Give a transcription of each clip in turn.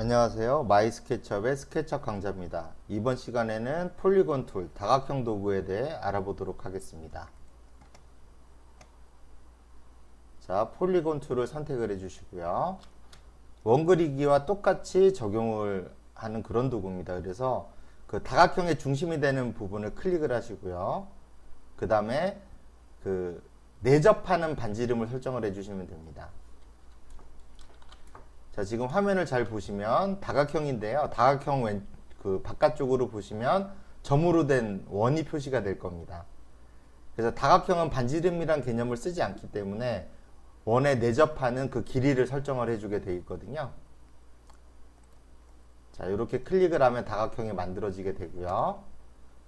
안녕하세요. 마이 스케치업의 스케치업 강좌입니다. 이번 시간에는 폴리곤 툴, 다각형 도구에 대해 알아보도록 하겠습니다. 자, 폴리곤 툴을 선택을 해주시고요. 원 그리기와 똑같이 적용을 하는 그런 도구입니다. 그래서 그 다각형의 중심이 되는 부분을 클릭을 하시고요. 그 다음에 그 내접하는 반지름을 설정을 해주시면 됩니다. 자, 지금 화면을 잘 보시면 다각형인데요. 다각형 왼, 그 바깥쪽으로 보시면 점으로 된 원이 표시가 될 겁니다. 그래서 다각형은 반지름이란 개념을 쓰지 않기 때문에 원에 내접하는 그 길이를 설정을 해주게 되어 있거든요. 자, 이렇게 클릭을 하면 다각형이 만들어지게 되고요.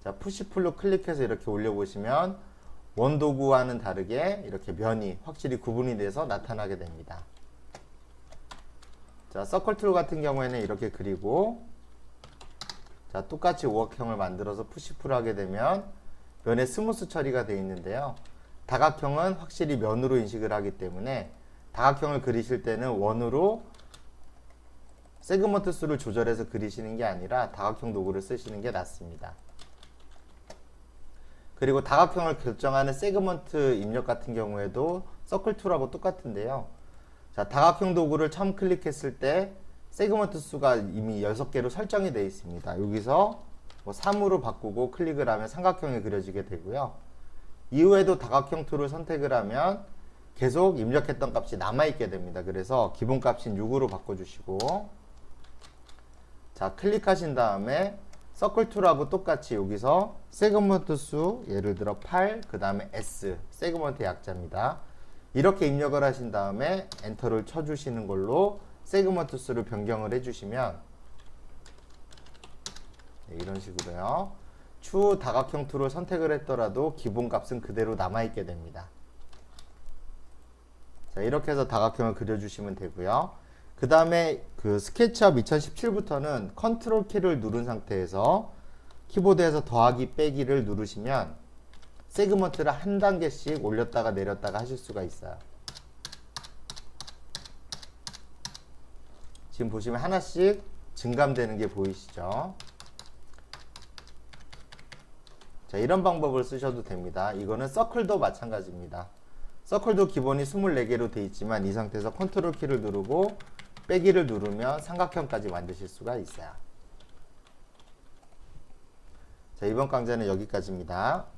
자, 푸시풀로 클릭해서 이렇게 올려보시면 원도구와는 다르게 이렇게 면이 확실히 구분이 돼서 나타나게 됩니다. 자, 서클 툴 같은 경우에는 이렇게 그리고 자, 똑같이 오각형을 만들어서 푸시풀 하게 되면 면에 스무스 처리가 되어 있는데요. 다각형은 확실히 면으로 인식을 하기 때문에 다각형을 그리실 때는 원으로 세그먼트 수를 조절해서 그리시는 게 아니라 다각형 도구를 쓰시는 게 낫습니다. 그리고 다각형을 결정하는 세그먼트 입력 같은 경우에도 서클 툴하고 똑같은데요. 자, 다각형 도구를 처음 클릭했을 때 세그먼트 수가 이미 6개로 설정이 되어 있습니다. 여기서 뭐 3으로 바꾸고 클릭을 하면 삼각형이 그려지게 되고요. 이후에도 다각형 툴을 선택을 하면 계속 입력했던 값이 남아있게 됩니다. 그래서 기본 값인 6으로 바꿔주시고 자 클릭하신 다음에 서클 툴하고 똑같이 여기서 세그먼트 수 예를 들어 8 그 다음에 S 세그먼트 약자입니다. 이렇게 입력을 하신 다음에 엔터를 쳐주시는 걸로 세그먼트 수를 변경을 해주시면 네, 이런 식으로요. 추후 다각형 툴을 선택을 했더라도 기본 값은 그대로 남아있게 됩니다. 자, 이렇게 해서 다각형을 그려주시면 되고요. 그 다음에 그 스케치업 2017부터는 컨트롤 키를 누른 상태에서 키보드에서 더하기 빼기를 누르시면 세그먼트를 한 단계씩 올렸다가 내렸다가 하실 수가 있어요. 지금 보시면 하나씩 증감되는 게 보이시죠? 자, 이런 방법을 쓰셔도 됩니다. 이거는 서클도 마찬가지입니다. 서클도 기본이 24개로 되어 있지만 이 상태에서 컨트롤 키를 누르고 빼기를 누르면 삼각형까지 만드실 수가 있어요. 자, 이번 강좌는 여기까지입니다.